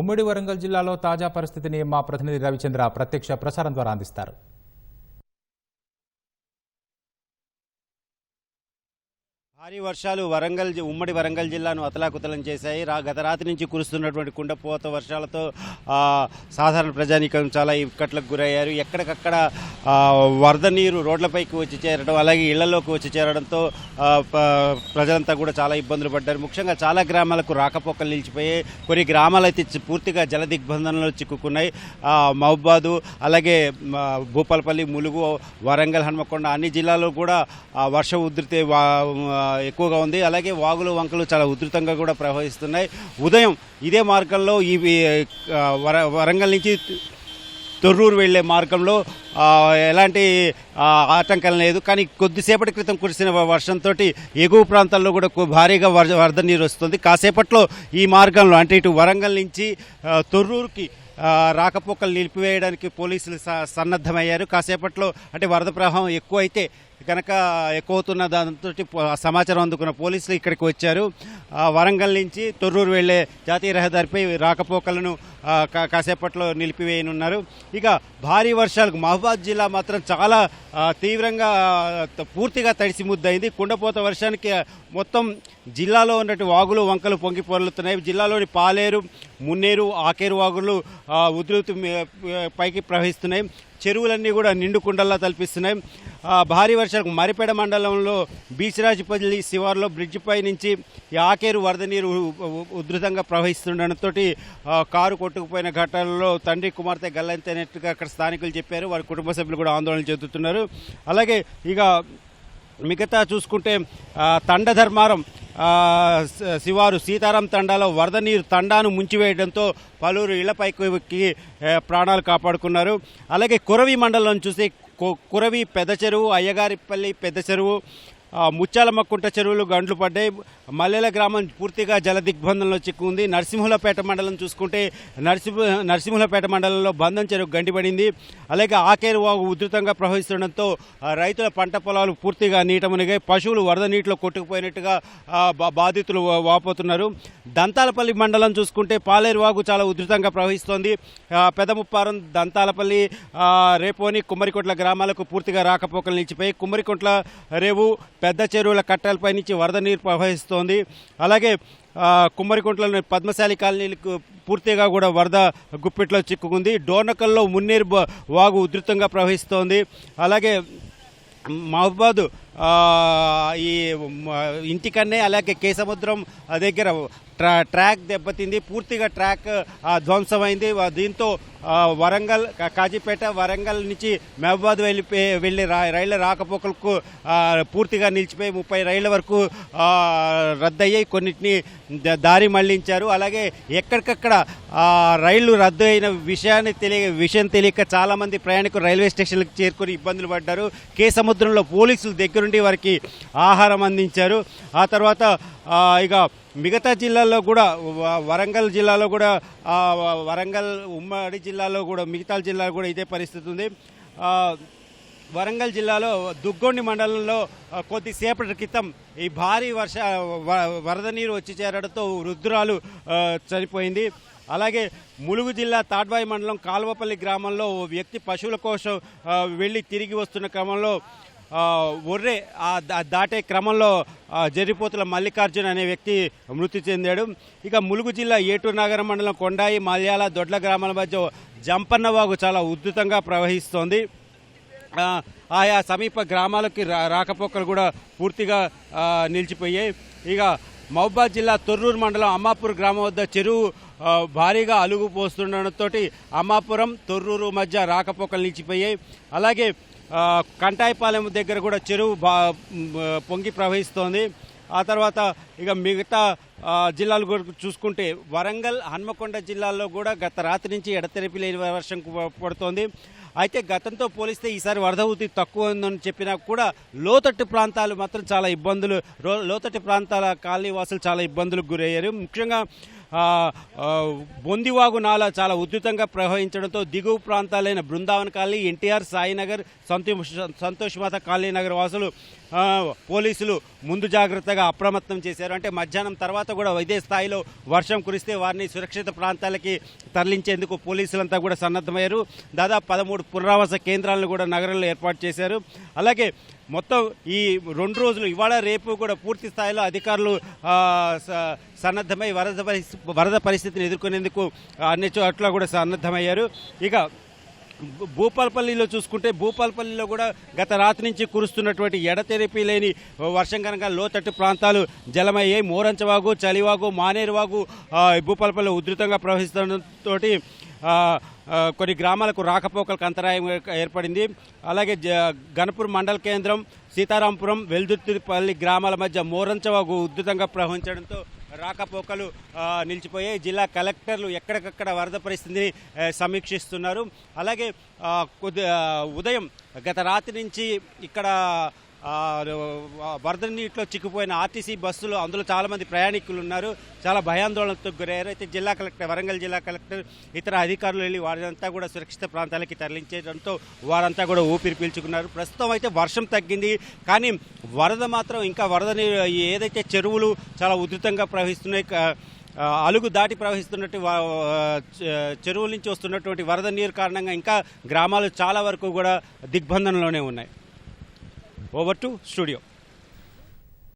ఉమ్మడి వరంగల్ జిల్లాలో తాజా పరిస్థితిని మా ప్రతినిధి రవిచంద్ర ప్రత్యక్ష ప్రసారం ద్వారా అందిస్తారు. భారీ వర్షాలు వరంగల్ జి- ఉమ్మడి వరంగల్ జిల్లాను అతలాకుతలం చేశాయి. రా గత రాత్రి నుంచి కురుస్తున్నటువంటి కుండపోత వర్షాలతో సాధారణ ప్రజానీకం చాలా ఇక్కట్లకు గురయ్యారు. ఎక్కడికక్కడ వరద నీరు రోడ్లపైకి వచ్చి చేరడం అలాగే ఇళ్ళలోకి వచ్చి చేరడంతో ప్రజలంతా కూడా చాలా ఇబ్బందులు పడ్డారు. ముఖ్యంగా చాలా గ్రామాలకు రాకపోకలు నిలిచిపోయాయి. కొన్ని గ్రామాలు అయితే పూర్తిగా జల దిగ్బంధంలో చిక్కుకున్నాయి మహబాదు అలాగే భూపాలపల్లి ములుగు వరంగల్ హన్మకొండ అన్ని జిల్లాల్లో కూడా వర్ష ఉధృతి వా- ఎక్కువగా ఉంది. అలాగే వాగులు వంకలు చాలా ఉధృతంగా కూడా ప్రవహిస్తున్నాయి. ఉదయం ఇదే మార్గంలో ఈ వర వరంగల్ నుంచి తొర్రూరు వెళ్ళే మార్గంలో ఎలాంటి ఆటంకం లేదు. కానీ కొద్దిసేపటి క్రితం కురిసిన వర్షంతో ఎగువ ప్రాంతాల్లో కూడా భారీగా వర- వరద నీరు వస్తుంది. కాసేపట్లో ఈ మార్గంలో అంటే ఇటు వరంగల్ నుంచి తొర్రూరుకి రాకపోకలు నిలిపివేయడానికి పోలీసులు స- సన్నద్ధమయ్యారు. కాసేపట్లో అంటే వరద ప్రవాహం ఎక్కువ అయితే కనుక ఎక్కువ అవుతున్న దాంతో సమాచారం అందుకున్న పోలీసులు ఇక్కడికి వచ్చారు. వరంగల్ నుంచి తొర్రూరు వెళ్ళే జాతీయ రహదారిపై రాకపోకలను కాసేపట్లో నిలిపివేయనున్నారు. ఇక భారీ వర్షాలకు మహబాద్ జిల్లా మాత్రం చాలా తీవ్రంగా పూర్తిగా తడిసి ముద్దయింది. కుండపోత వర్షానికి మొత్తం జిల్లాలో ఉన్నటువంటి వాగులు వంకలు పొంగి పొరలుతున్నాయి. జిల్లాలోని పాలేరు మున్నేరు ఆకేరు వాగులు ఉధృతి పైకి ప్రవహిస్తున్నాయి. చెరువులన్నీ కూడా నిండుకుండల్లా తలపిస్తున్నాయి. భారీ వర్షాలకు మరిపేడ మండలంలో బీచరాజపల్లి శివార్లో బ్రిడ్జిపై నుంచి ఆకేరు వరద నీరు ఉధృతంగా ప్రవహిస్తుండటంతో కారు కొట్టుకుపోయిన ఘటనలో తండ్రి కుమార్తె గల్లంతైనట్టుగా అక్కడ స్థానికులు చెప్పారు. వారి కుటుంబ సభ్యులు కూడా ఆందోళన చెందుతున్నారు. అలాగే ఇక మిగతా చూసుకుంటే తండధర్మారం శివారు సీతారాం తండాలో వరద నీరు తండాను ముంచివేయడంతో పలువురు ఇళ్ళపైకి ప్రాణాలు కాపాడుకున్నారు. అలాగే కురవి మండలం చూసి కురవి పెద్ద చెరువు అయ్యగారిపల్లి పెద్ద చెరువు ముత్యాలమ్మకుంట చెరువులు గండ్లు పడ్డాయి. మల్లెల గ్రామం పూర్తిగా జల దిగ్బంధంలో చిక్కుంది నరసింహులపేట మండలం చూసుకుంటే నరసింహ నరసింహులపేట మండలంలో బంధం చెరువు గండిపడింది. అలాగే ఆకేరు వాగు ఉధృతంగా ప్రవహిస్తుండటంతో రైతుల పంట పొలాలు పూర్తిగా నీట మునిగాయి. పశువులు వరద నీటిలో కొట్టుకుపోయినట్టుగా బా- బాధితులు వాపోతున్నారు. దంతాలపల్లి మండలం చూసుకుంటే పాలేరు వాగు చాలా ఉధృతంగా ప్రవహిస్తోంది. పెదముప్పారం దంతాలపల్లి రేపోని కుమ్మరికోట్ల గ్రామాలకు పూర్తిగా రాకపోకలు నిలిచిపోయి కుమ్మరికొట్ల రేవు పెద్ద చెరువుల కట్టలపై నుంచి వరద నీరు ప్రవహిస్తోంది. అలాగే ఆ, పద్మశాలి కాలనీలకు పూర్తిగా కూడా వరద గుప్పిట్లో చిక్కుకుంది. డోర్నకల్లో మున్నీరు వాగు ఉధృతంగా ప్రవహిస్తోంది. అలాగే మహబాద్ ఈ ఇంటికన్నే అలాగే కేసముద్రం దగ్గర ట్రా ట్రాక్ దెబ్బతింది. పూర్తిగా ట్రాక్ ధ్వంసమైంది. దీంతో వరంగల్ కాజీపేట వరంగల్ నుంచి మహబాద్ వెళ్ళిపోయి వెళ్ళే రా రైళ్ళ రాకపోకలకు పూర్తిగా నిలిచిపోయి ముప్పై రైళ్ళ వరకు రద్దయ్యాయి కొన్నిటిని దారి మళ్ళించారు. అలాగే ఎక్కడికక్కడ రైళ్ళు రద్దు అయిన విషయాన్ని తెలియ విషయం తెలియక చాలామంది ప్రయాణికులు రైల్వే స్టేషన్లకు చేరుకొని ఇబ్బందులు పడ్డారు. కే సముద్రంలో పోలీసులు దగ్గరుండి వారికి ఆహారం అందించారు. ఆ తర్వాత ఇక మిగతా జిల్లాల్లో కూడా వరంగల్ జిల్లాలో కూడా వరంగల్ ఉమ్మడి జిల్లాలో కూడా మిగతా జిల్లాలో కూడా ఇదే పరిస్థితి ఉంది. వరంగల్ జిల్లాలో దుగ్గొండి మండలంలో కొద్దిసేపటి క్రితం ఈ భారీ వర్ష వ- వరద నీరు వచ్చి చేరడంతో రుద్రాలు చనిపోయింది. అలాగే ములుగు జిల్లా తాడ్వాయి మండలం కాల్వపల్లి గ్రామంలో ఓ వ్యక్తి పశువుల కోసం వెళ్ళి తిరిగి వస్తున్న క్రమంలో ఒర్రే ఆ దాటే క్రమంలో జరిపోతుల మల్లికార్జున్ అనే వ్యక్తి మృతి చెందాడు. ఇక ములుగు జిల్లా ఏటూరు నగరం మండలం కొండాయి మల్యాల దొడ్ల గ్రామాల మధ్య జంపన్నవాగు చాలా ఉధృతంగా ప్రవహిస్తోంది. ఆయా సమీప గ్రామాలకి రా రాకపోకలు కూడా పూర్తిగా నిలిచిపోయాయి. ఇక మహబాద్ జిల్లా తొర్రూరు మండలం అమ్మాపూర్ గ్రామం వద్ద చెరువు భారీగా అలుగు పోస్తుండటంతో అమ్మాపురం తొర్రూరు మధ్య రాకపోకలు నిలిచిపోయాయి. అలాగే కంటాయిపాలెం దగ్గర కూడా చెరువు బా పొంగి ప్రవహిస్తోంది. ఆ తర్వాత ఇక మిగతా జిల్లాలు చూసుకుంటే వరంగల్ హన్మకొండ జిల్లాల్లో కూడా గత రాత్రి నుంచి ఎడతెరిపి లేని వర్షం పడుతోంది. అయితే గతంతో పోలిస్తే ఈసారి వరద ఉతి తక్కువ ఉందని చెప్పినా కూడా లోతట్టు ప్రాంతాలు మాత్రం చాలా ఇబ్బందులు లోతట్టు ప్రాంతాల కాలనీ వాసులు చాలా ఇబ్బందులకు గురయ్యారు. ముఖ్యంగా బొందివాగు నాలా చాలా ఉధృతంగా ప్రవహించడంతో దిగువ ప్రాంతాలైన బృందావన్ కాలనీ ఎన్టీఆర్ సాయినగర్ సంతోష్ సంతోష్ మాత కాలనీ నగర్ వాసులు పోలీసులు ముందు జాగ్రత్తగా అప్రమత్తం చేశారు. అంటే మధ్యాహ్నం తర్వాత కూడా ఇదే స్థాయిలో వర్షం కురిస్తే వారిని సురక్షిత ప్రాంతాలకి తరలించేందుకు పోలీసులంతా కూడా సన్నద్ధమయ్యారు. దాదాపు పదమూడు పునరావాస కేంద్రాలను కూడా నగరంలో ఏర్పాటు చేశారు. అలాగే మొత్తం ఈ రెండు రోజులు ఇవాళ రేపు కూడా పూర్తి స్థాయిలో అధికారులు సన్నద్ధమై వరద పరిస్థితి వరద పరిస్థితిని ఎదుర్కొనేందుకు అన్ని చోట్ల కూడా సన్నద్ధమయ్యారు. ఇక భూ- భూపాలపల్లిలో చూసుకుంటే భూపాలపల్లిలో కూడా గత రాత్రి నుంచి కురుస్తున్నటువంటి ఎడతెరిపి లేని వర్షం కనుక లోతట్టు ప్రాంతాలు జలమయ్యాయి. మోరంచవాగు చలివాగు మానేరువాగు భూపాలపల్లి ఉధృతంగా ప్రవహిస్తుండటంతో కొన్ని గ్రామాలకు రాకపోకలకు అంతరాయం ఏర్పడింది. అలాగే జ గణపూర్ మండల కేంద్రం సీతారాంపురం వెల్దుర్తిపల్లి గ్రామాల మధ్య మోరంచవాగు ఉధృతంగా ప్రవహించడంతో రాకపోకలు నిలిచిపోయాయి. జిల్లా కలెక్టర్లు ఎక్కడికక్కడ వరద పరిస్థితిని సమీక్షిస్తున్నారు. అలాగే కొద్ది ఉదయం గత రాత్రి నుంచి ఇక్కడ వరద నీటిలో చిక్కుపోయిన ఆర్టీసీ బస్సులు అందులో చాలామంది ప్రయాణికులు ఉన్నారు. చాలా భయాందోళనతో గురయ్యారు. అయితే జిల్లా కలెక్టర్ వరంగల్ జిల్లా కలెక్టర్ ఇతర అధికారులు వెళ్ళి వారంతా కూడా సురక్షిత ప్రాంతాలకి తరలించడంతో వారంతా కూడా ఊపిరి పీల్చుకున్నారు. ప్రస్తుతం అయితే వర్షం తగ్గింది. కానీ వరద మాత్రం ఇంకా వరద నీరు ఏదైతే చెరువులు చాలా ఉధృతంగా ప్రవహిస్తున్నాయి అలుగు దాటి ప్రవహిస్తున్నట్టు చెరువుల నుంచి వస్తున్నటువంటి వరద నీరు కారణంగా ఇంకా గ్రామాలు చాలా వరకు కూడా దిగ్బంధనలోనే ఉన్నాయి. Over to studio.